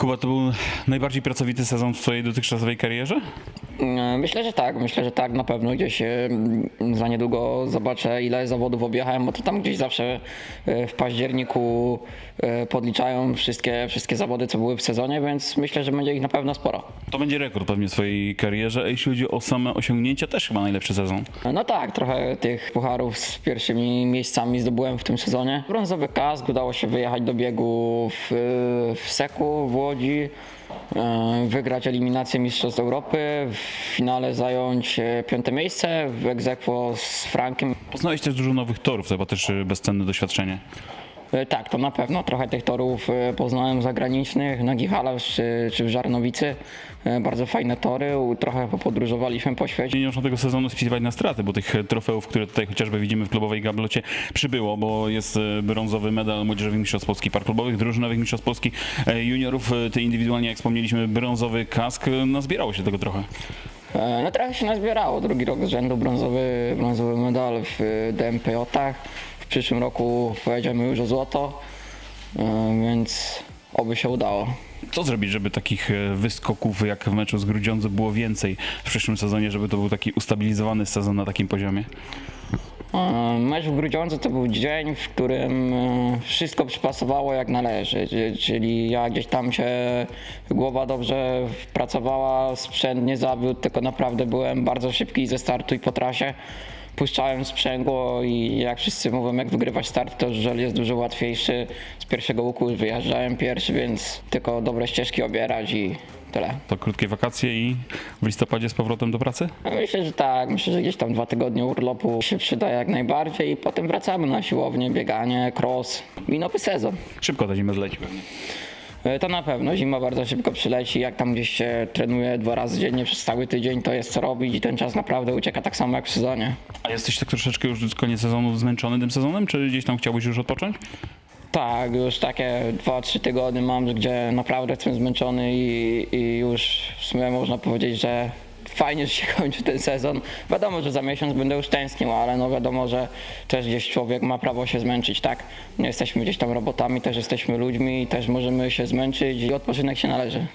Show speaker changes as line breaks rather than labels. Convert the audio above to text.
Kuba, to był najbardziej pracowity sezon w twojej dotychczasowej karierze?
E, Myślę, że tak, myślę, że tak, na pewno gdzieś e, za niedługo zobaczę ile zawodów objechałem, bo to tam gdzieś zawsze e, w październiku e, podliczają wszystkie, wszystkie zawody, co były w sezonie, więc myślę, że będzie ich na pewno sporo.
To będzie rekord pewnie w twojej karierze, a jeśli chodzi o same osiągnięcia, też chyba najlepszy sezon.
No tak, trochę tych pucharów z pierwszymi miejscami zdobyłem w tym sezonie. Brązowy kask, udało się wyjechać do biegu w, w Seku w Łodzi, wygrać eliminację Mistrzostw Europy, w finale zająć e, piąte miejsce w egzekwo z Frankiem.
Poznałeś też dużo nowych torów, to chyba też y, bezcenne doświadczenie.
E, Tak, to na pewno. Trochę tych torów e, poznałem zagranicznych, na Gichalasz czy, czy w Żarnowicy. E, Bardzo fajne tory, trochę popodróżowaliśmy po świecie.
Nie można tego sezonu spisywać na straty, bo tych e, trofeów, które tutaj chociażby widzimy w klubowej gablocie przybyło, bo jest e, brązowy medal młodzieżowych mistrzostw Polski par klubowych, drużynowych mistrzostw Polski e, juniorów, e, ty indywidualnie, jak wspomnieliśmy, brązowy kask, e, nazbierało się tego trochę.
E, No trochę się nazbierało. Drugi rok z rzędu brązowy, brązowy medal w e, DMPJ-ach. W przyszłym roku pojedziemy już o złoto, e, więc oby się udało.
Co zrobić, żeby takich wyskoków jak w meczu z Grudziądzu było więcej w przyszłym sezonie, żeby to był taki ustabilizowany sezon na takim poziomie?
E, Mecz w Grudziądzu to był dzień, w którym e, wszystko przypasowało jak należy, Czy- czyli ja gdzieś tam się głowa dobrze pracowała, sprzęt nie zawiódł, tylko naprawdę byłem bardzo szybki ze startu i po trasie. Puszczałem sprzęgło i jak wszyscy mówią, jak wygrywać start, to żel jest dużo łatwiejszy. Z pierwszego łuku wyjeżdżałem pierwszy, więc tylko dobre ścieżki obierać i tyle.
To krótkie wakacje i w listopadzie z powrotem do pracy?
No Myślę, że tak. Myślę, że gdzieś tam dwa tygodnie urlopu się przyda jak najbardziej i potem wracamy na siłownię, bieganie, cross i nowy sezon.
Szybko ta zima zleci pewnie.
E, To na pewno. Zima bardzo szybko przyleci. Jak tam gdzieś się trenuje dwa razy dziennie przez cały tydzień, to jest co robić i ten czas naprawdę ucieka tak samo jak w sezonie.
A jesteś tak troszeczkę już koniec sezonu zmęczony tym sezonem, czy gdzieś tam chciałbyś już odpocząć?
Tak, już takie 2-3 tygodnie mam, gdzie naprawdę jestem zmęczony i, i już w sumie można powiedzieć, że fajnie, że się kończy ten sezon. Wiadomo, że za miesiąc będę już tęsknił, ale no wiadomo, że też gdzieś człowiek ma prawo się zmęczyć, tak? Nie jesteśmy gdzieś tam robotami, też jesteśmy ludźmi i też możemy się zmęczyć i odpoczynek się należy.